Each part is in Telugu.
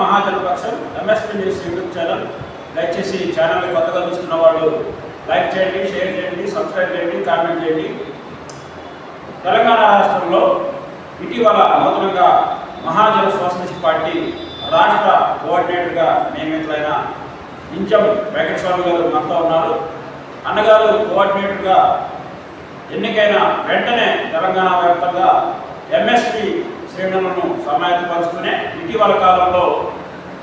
మహాజనపక్షం ఎంఎస్పీ న్యూస్ యూట్యూబ్ ఛానల్. దయచేసి ఛానల్ని కొత్తగా చూస్తున్న వాళ్ళు లైక్ చేయండి షేర్ చేయండి సబ్స్క్రైబ్ చేయండి కామెంట్ చేయండి. తెలంగాణ రాష్ట్రంలో ఇటీవల నూతనంగా మహాజన సోషలిస్ట్ పార్టీ రాష్ట్ర కోఆర్డినేటర్గా నియమితులైన ఇంచం వెంకటస్వామి గారు మనతో ఉన్నారు. అన్నగారు కోఆర్డినేటర్గా ఎన్నికైన వెంటనే తెలంగాణ వ్యాప్తంగా ఎంఎస్పి శ్రేణులను సమాయత్తపరుస్తూనే ఇటీవల కాలంలో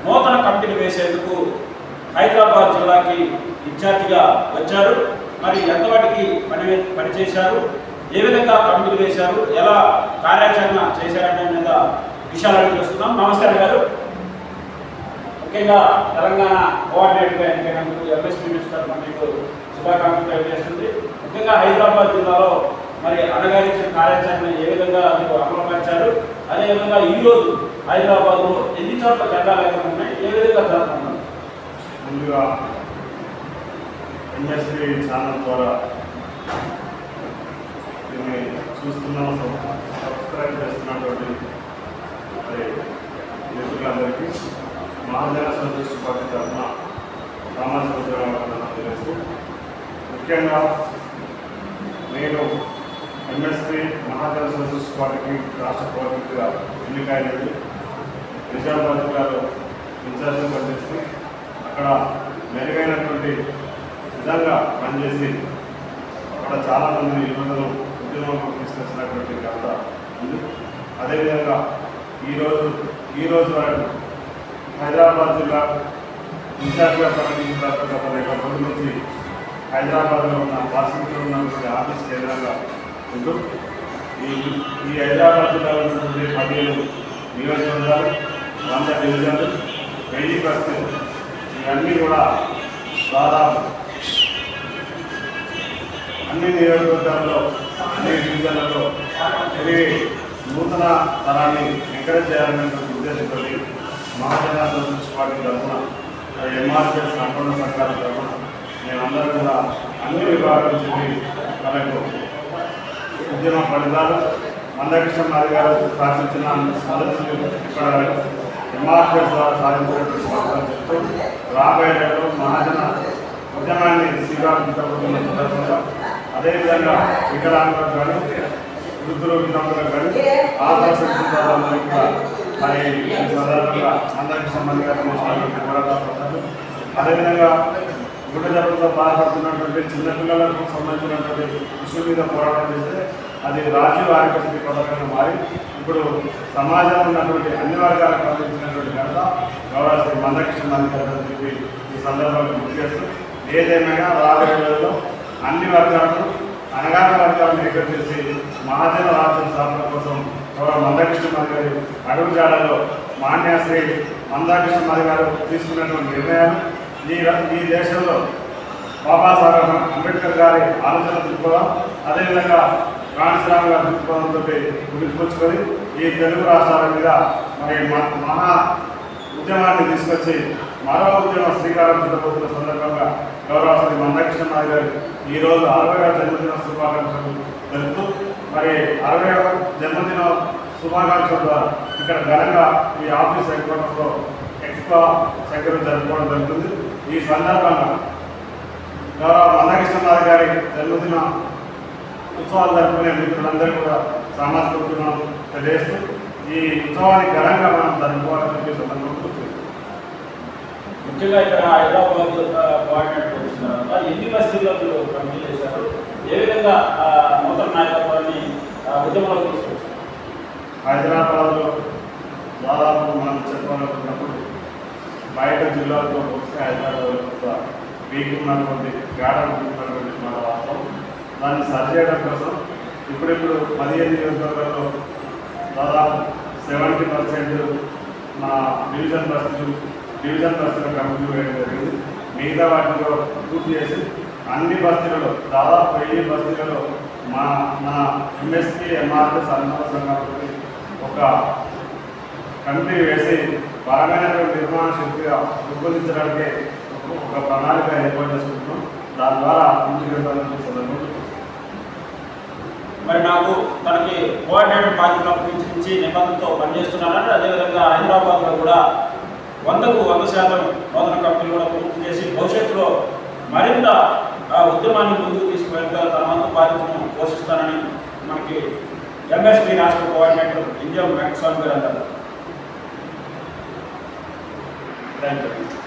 నూతన కమిటీలు వేసేందుకు హైదరాబాద్ జిల్లాకి ఇన్ఛార్జిగా వచ్చారు. మరి ఎంతవాటికి పని పనిచేశారు? ఏ విధంగా కమిటీలు వేశారు? ఎలా కార్యాచరణ చేశారనే మీద విషయాలు చూస్తున్నాం తెలుస్తున్నాం నమస్కారం గారు. ముఖ్యంగా తెలంగాణ కోఆర్డినేటర్గా ఎన్నికైనందుకు ఎంఎస్పీ మినిస్టర్ మీకు శుభాకాంక్షలు తెలియజేస్తుంది. ముఖ్యంగా హైదరాబాద్ జిల్లాలో మరి అణగారించిన కార్యాచరణ ఏ విధంగా మీరు అమలుపరిచారు? అదేవిధంగా ఈ రోజు హైదరాబాద్లో ఎన్ని చోట్ల జెండా లేఖలు ఉన్నాయి? ఏ విధంగా జరుగుతున్నాయి? ముందుగా ఎన్ఎస్పి ఛానల్ ద్వారా దీన్ని చూస్తున్న సబ్స్క్రైబ్ చేస్తున్నటువంటి మరి మిత్రులందరికీ మహాజన సంతృష్టి పార్టీ తరఫున సామాజిక ఉద్యోగాలను తెలియజేస్తూ ముఖ్యంగా నేను ఎంఎస్పీ మహాజన సోషల్స్ పార్టీకి రాష్ట్ర ప్రభుత్వంగా ఎన్నికైనది. నిజామాబాద్ జిల్లాలో ఇన్ఛార్జ్గా పనిచేసి అక్కడ మెరుగైనటువంటి విధంగా పనిచేసి అక్కడ చాలామంది యువతను ఉద్యోగం తీసుకొచ్చినటువంటి ఘనత ఉంది. అదేవిధంగా ఈరోజు ఈరోజు వరకు హైదరాబాద్ జిల్లా ఇన్ఛార్జ్గా ప్రకటించిన తర్వాత గత రేపటి నుంచి హైదరాబాద్లో ఉన్న వాషింగ్టన్ ఉన్నటువంటి ఆఫీస్ కేంద్రంగా ఉంటూ ఈ ఈ హైదరాబాద్ జిల్లాలో ఉన్నటువంటి పదిహేను నియోజకవర్గాలు వంద డివిజన్లు వెయ్యి బస్తీలు ఇవన్నీ కూడా దాదాపు అన్ని నియోజకవర్గాల్లో అన్ని డివిజన్లలో తిరిగి నూతన తరాన్ని ఎంకరేజ్ చేయాలనేటువంటి ఉద్దేశంతో మహాజన సోషలిస్ట్ పార్టీ తరఫున ఎంఆర్ఎస్ సంపూర్ణ సంఘాల తరఫున మేమందరం కూడా అన్ని విభాగాలు చెప్పి మనకు ఉద్యమ ఫలితాలు మందకృష్ణ నాయుడు గారు స్థాపించిన మొదటి ఇక్కడ ఎంఆర్పిఎస్ ద్వారా సాధించినటువంటి వార్తలు చెప్తూ రాబోయే రోజుల్లో మహాజన ఉద్యమాన్ని శ్రీకారం సందర్భంగా అదేవిధంగా వికలాంగులకు కానీ వృద్ధులు వితంతులకు కానీ ఆదర్శించాలని కూడా మరి ఈ సందర్భంగా అందరికీ సంబంధించిన చేసినటువంటి పోరాటాలు అదేవిధంగా గుడ్డ బాధపడుతున్నటువంటి చిన్నపిల్లలకు సంబంధించినటువంటి ఇష్యూ మీద పోరాటం చేస్తే అది రాజీవ్ ఆరోగ్యశ్రీ పథకంగా మారి ఇప్పుడు సమాజంలో ఉన్నటువంటి అన్ని వర్గాలకు అందించినటువంటి ఘనత గౌరవ శ్రీ మందకృష్ణ అధికారులు అని చెప్పి ఈ సందర్భంగా గుర్తు చేస్తూ ఏదేమైనా రాబోయే రోజుల్లో అన్ని వర్గాలను అనగాన వర్గాలను ఏకం చేసి మహాజన రాజ్యం సాధన కోసం గౌరవ మందకృష్ణ మాది గారి అడుగుజాడలో మాన్యాశ్రీ మందాకృష్ణ మాది గారు తీసుకున్నటువంటి నిర్ణయాలు ఈ ఈ దేశంలో బాబాసాహెబ్ అంబేద్కర్ గారి ఆలోచన దృక్పథం అదేవిధంగా కాణిశ్రామ్ గారి దృక్పథంతో గుర్తుకొచ్చుకొని ఈ తెలుగు రాష్ట్రాల మీద మరి మహా ఉద్యమాన్ని తీసుకొచ్చి మరో ఉద్యమ శ్రీకారం చుట్టబోతున్న సందర్భంగా గౌరవ శ్రీ మందకృష్ణ నాయుడు గారు ఈరోజు అరవై జన్మదిన శుభాకాంక్షలు తెలుపుతూ మరి అరవై జన్మదిన శుభాకాంక్షల ద్వారా ఇక్కడ ఘనంగా ఈ ఆఫీస్ హెడ్ క్వార్టర్లో ఎక్కువ సంఖ్యలో జరుపుకోవడం జరుగుతుంది. ఈ సందర్భంగా గౌరవ మందకృష్ణ గారి జన్మదిన ఉత్సవాలు జరుపుకునే మిత్రులందరూ కూడా సామాజిక ఉద్యమం తెలియజేస్తూ ఈ ఉత్సవాన్ని ఘనంగా మనం జరుపుకోవాలని చెప్పి సందర్భంలో గుర్తు ముఖ్యంగా ఇక్కడ హైదరాబాద్ కోఆర్డినేటర్ వచ్చిన తర్వాత ఎన్ని బస్తీల్లో చేశారు ఏ విధంగా నూతన నాయకత్వం ఆ, ఉద్యమంలోకి తీసుకొచ్చారు హైదరాబాద్లో దాదాపు మనం చెప్పాలనుకున్నప్పుడు బయట జిల్లాలతో పోలిస్తే హైదరాబాద్లో కొంత వీక్ ఉన్నటువంటి గాఢ ఉన్నటువంటి మన వాస్తవం దాన్ని సరిచేయడం కోసం ఇప్పుడిప్పుడు పదిహేను నియోజకవర్గాల్లో దాదాపు సెవెంటీ పర్సెంట్ మా డివిజన్ బస్సులు డివిజన్ బస్సులు కంప్లీట్ వేయడం జరిగింది. మిగతా వాటిలో పూర్తి చేసి అన్ని బస్తీలలో దాదాపు వెయ్యి బస్తీలలో మా మన ఎంఎస్పీ ఎంఆర్ఎస్ అన్నమ సంఘాలకి ఒక కమిటీ వేసి బాగానే నిర్మాణ శక్తిగా రూపొందించడానికి ఒక- ప్రణాళిక ఏర్పాటు చేసుకుంటున్నాం. దాని ద్వారా ముందుకు వెళ్ళాలని సందర్భంగా మరి నాకు తనకి కోఆర్డినేటర్ బాధ్యతలు అప్పగించి నిబంధనతో పనిచేస్తున్నారని అదేవిధంగా హైదరాబాద్లో కూడా వందకు వంద శాతం నూతన కంపెనీలు కూడా పూర్తి చేసి భవిష్యత్తులో మరింత ఆ ఉద్యమాన్ని ముందుకు తీసుకువెళ్తా తన వంతు బాధ్యతను పోషిస్తానని మనకి ఎంఎస్పీ రాష్ట్ర కోఆర్డినేటర్ ఇంజం వెంకటస్వామి గారు అంటారు. Thank you.